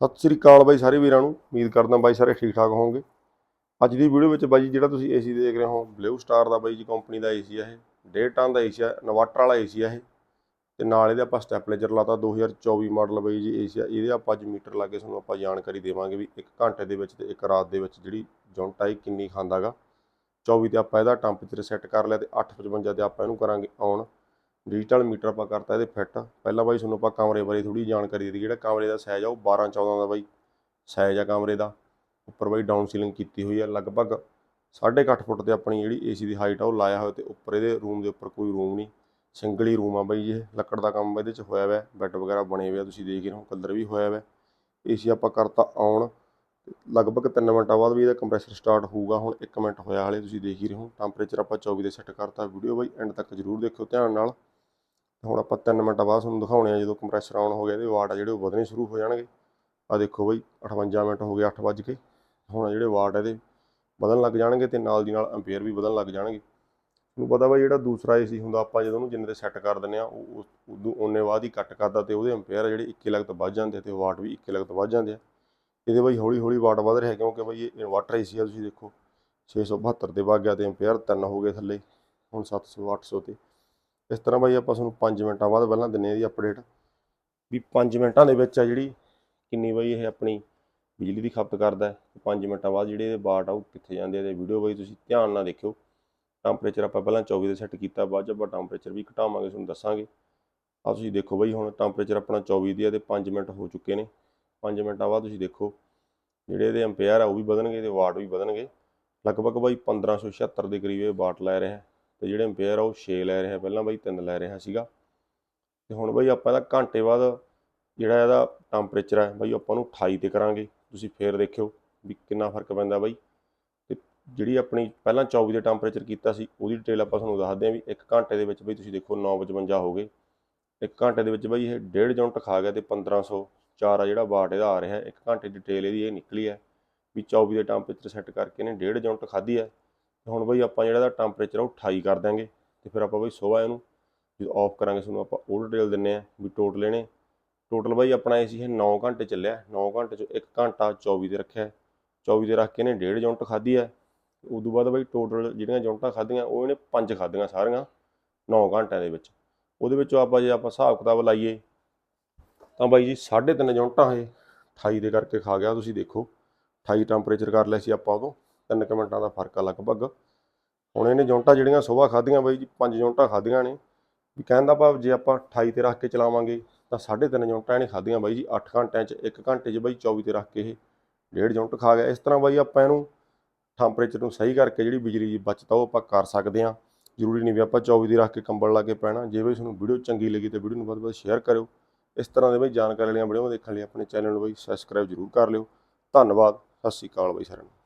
ਸਤਿ ਸ੍ਰੀ ਅਕਾਲ ਬਾਈ ਸਾਰੇ ਵੀਰਾਂ ਨੂੰ। ਉਮੀਦ ਕਰਦਾ ਬਾਈ ਸਾਰੇ ਠੀਕ ਠਾਕ ਹੋਵੋਗੇ। ਅੱਜ ਦੀ ਵੀਡੀਓ ਵਿੱਚ ਬਾਈ ਜੀ ਜਿਹੜਾ ਤੁਸੀਂ ਏਸੀ ਦੇਖ ਰਹੇ ਹੋ ਬਲੂ ਸਟਾਰ ਦਾ ਬਾਈ ਜੀ ਕੰਪਨੀ ਦਾ ਏਸੀ ਆ ਇਹ। ਡੇਢ ਟਨ ਦਾ ਏਸੀ ਆ, ਇਨਵਰਟਰ ਵਾਲਾ ਏਸੀ ਆ ਇਹ। ਤੇ ਨਾਲ ਇਹਦੇ ਆਪਾਂ ਸਟੈਪਲੇਜਰ ਲਾਤਾ 2024 ਮਾਡਲ ਬਾਈ ਜੀ ਏਸੀ ਆ। ਇਹਦੇ ਆਪਾਂ ਅੱਜ ਮੀਟਰ ਲਾ ਕੇ ਤੁਹਾਨੂੰ ਆਪਾਂ ਜਾਣਕਾਰੀ ਦੇਵਾਂਗੇ ਵੀ ਇੱਕ ਘੰਟੇ ਦੇ ਵਿੱਚ ਤੇ ਇੱਕ ਰਾਤ ਦੇ ਵਿੱਚ ਜਿਹੜੀ ਯੂਨਿਟ ਆਈ ਇਹ ਕਿੰਨੀ ਖਾਂਦਾਗਾ 24 ਤੇ ਆਪਾਂ ਇਹਦਾ ਟੈਂਪਰੇਚਰ ਸੈੱਟ ਕਰ ਲਿਆ ਤੇ 855 ਤੇ ਆਪਾਂ ਇਹਨੂੰ ਕਰਾਂਗੇ ਔਨ ਡਿਜੀਟਲ ਮੀਟਰ ਆਪਾਂ ਕਰਤਾ ਇਹਦੇ ਫਿੱਟ ਪਹਿਲਾਂ ਬਾਈ ਤੁਹਾਨੂੰ ਆਪਾਂ ਕਮਰੇ ਬਾਰੇ ਥੋੜੀ ਜਾਣਕਾਰੀ ਦੇ ਦਿੱਤੀ, ਜਿਹੜਾ ਕਮਰੇ ਦਾ ਸਾਈਜ਼ ਆ ਉਹ 12 14 ਦਾ ਬਾਈ। ਸਾਈਜ਼ ਆ ਕਮਰੇ ਦਾ। ਉੱਪਰ ਬਾਈ ਡਾਊਨ ਸੀਲਿੰਗ ਕੀਤੀ ਹੋਈ ਆ, ਲਗਭਗ 8.5 ਫੁੱਟ ਤੇ ਆਪਣੀ ਜਿਹੜੀ ਏਸੀ ਦੀ ਹਾਈਟ ਆ ਉਹ ਲਾਇਆ ਹੋਇਆ ਤੇ ਉੱਪਰ ਇਹਦੇ ਰੂਮ ਦੇ ਉੱਪਰ ਕੋਈ ਰੂਮ ਨਹੀਂ। ਸਿੰਗਲ ਹੀ ਰੂਮ ਆ ਬਾਈ ਇਹ, ਲੱਕੜ ਦਾ ਕੰਮ ਇਹਦੇ ਚ ਹੋਇਆ ਹੋਇਆ ਬੈੱਡ ਵਗੈਰਾ ਬਣੇ ਹੋਏ ਆ, ਤੁਸੀਂ ਦੇਖ ਰਹੇ ਹੋ ਕਲਰ ਵੀ ਹੋਇਆ ਹੋਇਆ ਏਸੀ ਆਪਾਂ ਕਰਤਾ ਔਨ ਲਗਭਗ 3 ਮਿੰਟਾਂ ਬਾਅਦ ਵੀ ਇਹਦਾ ਕੰਪਰੈਸਰ ਸਟਾਰਟ ਹੋਊਗਾ, ਹੁਣ 1 ਮਿੰਟ ਹੋਇਆ ਹਾਲੇ ਤੁਸੀਂ ਦੇਖ ਹੀ ਰਹੇ ਹੋ। ਟੈਂਪਰੇਚਰ ਆਪਾਂ 24 ਦੇ ਸੈੱਟ ਕਰਤਾ ਵੀਡੀਓ ਬਾਈ ਐਂਡ ਤੱਕ ਜਰੂਰ ਦੇਖਿਓ, ਧਿਆਨ ਨਾਲ। ਹੁਣ ਆਪਾਂ 3 ਮਿੰਟਾਂ ਬਾਅਦ ਤੁਹਾਨੂੰ ਦਿਖਾਉਣੇ ਆ ਜਦੋਂ ਕੰਪਰੈਸਰ ਆਨ ਹੋ ਗਿਆ ਇਹਦੇ ਵਾਟ ਆ ਜਿਹੜੇ ਉਹ ਵਧਣੇ ਸ਼ੁਰੂ ਹੋ ਜਾਣਗੇ। ਆ ਦੇਖੋ ਬਾਈ 58 ਮਿੰਟ ਹੋ ਗਏ 8 ਵੱਜ ਕੇ। ਹੁਣ ਜਿਹੜੇ ਵਾਟ ਇਹਦੇ ਵਧਣ ਲੱਗ ਜਾਣਗੇ ਤੇ ਨਾਲ ਦੀ ਨਾਲ ਐਂਪੀਅਰ ਵੀ ਵਧਣ ਲੱਗ ਜਾਣਗੇ। ਤੁਹਾਨੂੰ ਪਤਾ ਬਾਈ ਜਿਹੜਾ ਦੂਸਰਾ ਏਸੀ ਹੁੰਦਾ, ਆਪਾਂ ਜਦੋਂ ਉਹਨੂੰ ਜਿੰਨੇ ਤੇ ਸੈੱਟ ਕਰ ਦਿੰਦੇ ਆ ਉਹ ਉਦੋਂ ਉਹਨੇ ਬਾਅਦ ਹੀ ਕੱਟ ਕਰਦਾ ਤੇ ਉਹਦੇ ਐਂਪੀਅਰ ਜਿਹੜੇ 21 ਲੱਖ ਤੋਂ ਵੱਧ ਜਾਂਦੇ ਆ ਤੇ ਵਾਟ ਵੀ 21 ਲੱਖ ਤੋਂ ਵੱਧ ਜਾਂਦੇ ਆ। ਇਹਦੇ ਬਾਈ ਹੌਲੀ ਹੌਲੀ ਵਾਟ ਵਧ ਰਿਹਾ ਕਿਉਂਕਿ ਬਈ ਇਹ ਇਨਵਰਟਰ ਏਸੀ ਆ ਤੁਸੀਂ ਦੇਖੋ 672 ਤੇ ਵੱਗ ਗਿਆ ਤੇ ਐਂਪੀਅਰ 3 ਹੋ ਗਏ ਥੱਲੇ, ਹੁਣ 700 800 ਤੇ। ਇਸ ਤਰ੍ਹਾਂ ਬਾਈ ਆਪਾਂ ਤੁਹਾਨੂੰ 5 ਮਿੰਟਾਂ ਬਾਅਦ ਪਹਿਲਾਂ ਦਿੰਨੇ ਆ ਦੀ ਅਪਡੇਟ ਵੀ 5 ਮਿੰਟਾਂ ਦੇ ਵਿੱਚ ਆ ਜਿਹੜੀ ਕਿੰਨੀ ਬਾਈ ਇਹ ਆਪਣੀ ਬਿਜਲੀ ਦੀ ਖਪਤ ਕਰਦਾ ਹੈ। 5 ਮਿੰਟਾਂ ਬਾਅਦ ਜਿਹੜੇ ਇਹਦੇ ਬਾਟ ਆ ਉਹ ਕਿੱਥੇ ਜਾਂਦੇ ਆ ਤੇ ਵੀਡੀਓ ਬਾਈ ਤੁਸੀਂ ਧਿਆਨ ਨਾਲ ਦੇਖਿਓ। ਟੈਂਪਰੇਚਰ ਆਪਾਂ ਪਹਿਲਾਂ 24 ਦੇ ਸੈੱਟ ਕੀਤਾ, ਬਾਅਦ ਚ ਆਪਾਂ ਟੈਂਪਰੇਚਰ ਵੀ ਘਟਾਵਾਂਗੇ, ਤੁਹਾਨੂੰ ਦੱਸਾਂਗੇ। ਆ ਤੁਸੀਂ ਦੇਖੋ ਬਾਈ ਹੁਣ ਟੈਂਪਰੇਚਰ ਆਪਣਾ 24 ਦੀ ਆ ਤੇ 5 ਮਿੰਟ ਹੋ ਚੁੱਕੇ ਨੇ। 5 ਮਿੰਟਾਂ ਬਾਅਦ ਤੁਸੀਂ ਦੇਖੋ, ਜਿਹੜੇ ਇਹਦੇ ਐਂਪੀਅਰ ਆ ਉਹ ਵੀ ਵਧਣਗੇ ਤੇ ਵਾਟ ਵੀ ਵਧਣਗੇ। ਲਗਭਗ ਬਾਈ 1576 ਦੇ ਕਰੀਬ ਇਹ ਵਾਟ ਲੈ ਰਿਹਾ ਤੇ ਜਿਹੜੇ ਐਂਪੀਅਰ ਆ ਉਹ 6 ਲੈ ਰਿਹਾ, ਪਹਿਲਾਂ ਬਾਈ 3 ਲੈ ਰਿਹਾ ਸੀਗਾ। ਤੇ ਹੁਣ ਬਾਈ ਆਪਾਂ ਇਹਦਾ ਘੰਟੇ ਬਾਅਦ ਜਿਹੜਾ ਇਹਦਾ ਟੈਂਪਰੇਚਰ ਹੈ ਬਾਈ ਆਪਾਂ ਨੂੰ 28 ਤੇ ਕਰਾਂਗੇ। ਤੁਸੀਂ ਫੇਰ ਦੇਖਿਓ ਵੀ ਕਿੰਨਾ ਫ਼ਰਕ ਪੈਂਦਾ ਬਾਈ। ਤੇ ਜਿਹੜੀ ਆਪਣੀ ਪਹਿਲਾਂ 24 ਦੇ ਟੈਂਪਰੇਚਰ ਕੀਤਾ ਸੀ, ਉਹਦੀ ਡਿਟੇਲ ਆਪਾਂ ਤੁਹਾਨੂੰ ਦੱਸਦੇ ਹਾਂ ਵੀ 1 ਘੰਟੇ ਦੇ ਵਿੱਚ ਬਾਈ ਤੁਸੀਂ ਦੇਖੋ 9:55 ਹੋ ਗਏ। 1 ਘੰਟੇ ਦੇ ਵਿੱਚ ਬਾਈ ਇਹ 1.5 ਯੂਨਿਟ ਖਾ ਗਿਆ ਤੇ 1504 ਆ ਜਿਹੜਾ ਵਾਟ ਇਹਦਾ ਆ ਰਿਹਾ। 1 ਘੰਟੇ ਡਿਟੇਲ ਇਹਦੀ ਇਹ ਨਿਕਲੀ ਹੈ ਵੀ 24 ਦੇ ਟੈਂਪਰੇਚਰ ਸੈੱਟ ਕਰਕੇ ਇਹਨੇ 1.5 ਯੂਨਿਟ ਖਾਧੀ ਹੈ। ਹੁਣ ਬਈ ਆਪਾਂ ਜਿਹੜਾ ਇਹਦਾ ਟੈਂਪਰੇਚਰ ਉਹ 28 ਕਰ ਦਾਂਗੇ ਤੇ ਫਿਰ ਆਪਾਂ ਬਾਈ ਸਵੇਰ ਇਹਨੂੰ, ਜਦੋਂ ਆਫ ਕਰਾਂਗੇ ਤੁਹਾਨੂੰ ਆਪਾਂ ਉਹ ਡਿਟੇਲ ਦਿੰਨੇ ਆ ਵੀ ਟੋਟਲ ਇਹਨੇ। ਟੋਟਲ ਬਾਈ ਆਪਣਾ ਇਹ ਸੀ ਇਹ 9 ਘੰਟੇ ਚੱਲਿਆ 9 ਘੰਟੇ ਚੋਂ 1 ਘੰਟਾ 24 ਤੇ ਰੱਖਿਆ। 24 ਤੇ ਰੱਖ ਕੇ ਇਹਨੇ 1.5 ਯੂਨਿਟ ਖਾਧੀ ਹੈ ਉਦੋਂ ਬਾਅਦ ਬਾਈ ਟੋਟਲ ਜਿਹੜੀਆਂ ਯੂਨਿਟਾਂ ਖਾਧੀਆਂ ਉਹ ਇਹਨੇ 5 ਖਾਧੀਆਂ ਸਾਰੀਆਂ 9 ਘੰਟਿਆਂ ਦੇ ਵਿੱਚ। ਉਹਦੇ ਵਿੱਚੋਂ ਆਪਾਂ ਜੇ ਆਪਾਂ ਹਿਸਾਬ ਕਿਤਾਬ ਲਾਈਏ, ਤਾਂ ਬਾਈ ਜੀ 3.5 ਯੂਨਿਟਾਂ ਇਹ 28 ਦੇ ਕਰਕੇ ਖਾ ਗਿਆ ਤੁਸੀਂ ਦੇਖੋ। 28 ਟੈਂਪਰੇਚਰ ਕਰ ਲਿਆ ਸੀ ਆਪਾਂ ਉਦੋਂ। 3 ਕੁ ਮਿੰਟਾਂ ਦਾ ਫ਼ਰਕ ਆ ਲਗਭਗ। ਹੁਣ ਇਹਨੇ ਯੂਨਿਟਾਂ ਜਿਹੜੀਆਂ ਸਵੇਰ ਖਾਧੀਆਂ ਬਾਈ ਜੀ ਪੰਜ ਯੂਨਿਟਾਂ ਖਾਧੀਆਂ ਨੇ। ਵੀ ਕਹਿਣ ਦਾ ਭਾਵ ਜੇ ਆਪਾਂ 28 ਤੇ ਰੱਖ ਕੇ ਚਲਾਵਾਂਗੇ, ਤਾਂ 3.5 ਯੂਨਿਟਾਂ ਇਹਨੇ ਖਾਧੀਆਂ ਬਾਈ ਜੀ 8 ਘੰਟਿਆਂ 'ਚ 1 ਘੰਟੇ 'ਚ ਬਾਈ 24 ਤੇ ਰੱਖ ਕੇ ਇਹ ਡੇਢ ਯੂਨਿਟ ਖਾ ਗਿਆ। ਇਸ ਤਰ੍ਹਾਂ ਬਾਈ ਆਪਾਂ ਇਹਨੂੰ ਟੈਂਪਰੇਚਰ ਨੂੰ ਸਹੀ ਕਰਕੇ ਜਿਹੜੀ ਬਿਜਲੀ ਦੀ ਬਚਤ ਆ ਉਹ ਆਪਾਂ ਕਰ ਸਕਦੇ ਹਾਂ। ਜ਼ਰੂਰੀ ਨਹੀਂ ਵੀ ਆਪਾਂ 24 ਦੀ ਰੱਖ ਕੇ ਕੰਬਲ ਲਾ ਕੇ ਪੈਣਾ। ਜੇ ਬਈ ਤੁਹਾਨੂੰ ਵੀਡੀਓ ਚੰਗੀ ਲੱਗੀ ਤਾਂ ਵੀਡੀਓ ਨੂੰ ਵੱਧ ਤੋਂ ਵੱਧ ਸ਼ੇਅਰ ਕਰਿਓ। ਇਸ ਤਰ੍ਹਾਂ ਦੇ ਬਈ ਜਾਣਕਾਰੀ ਵਾਲੀਆਂ ਵੀਡੀਓ ਦੇਖਣ ਲਈ ਆਪਣੇ ਚੈਨਲ ਨੂੰ ਬਈ ਸਬਸਕ੍ਰਾਈਬ ਜ਼ਰੂਰ ਕਰ ਲਿਓ। ਧੰਨਵਾਦ। ਸਤਿ ਸ਼੍ਰੀ ਅਕਾਲ ਬਈ ਸਾਰਿਆਂ ਨੂੰ।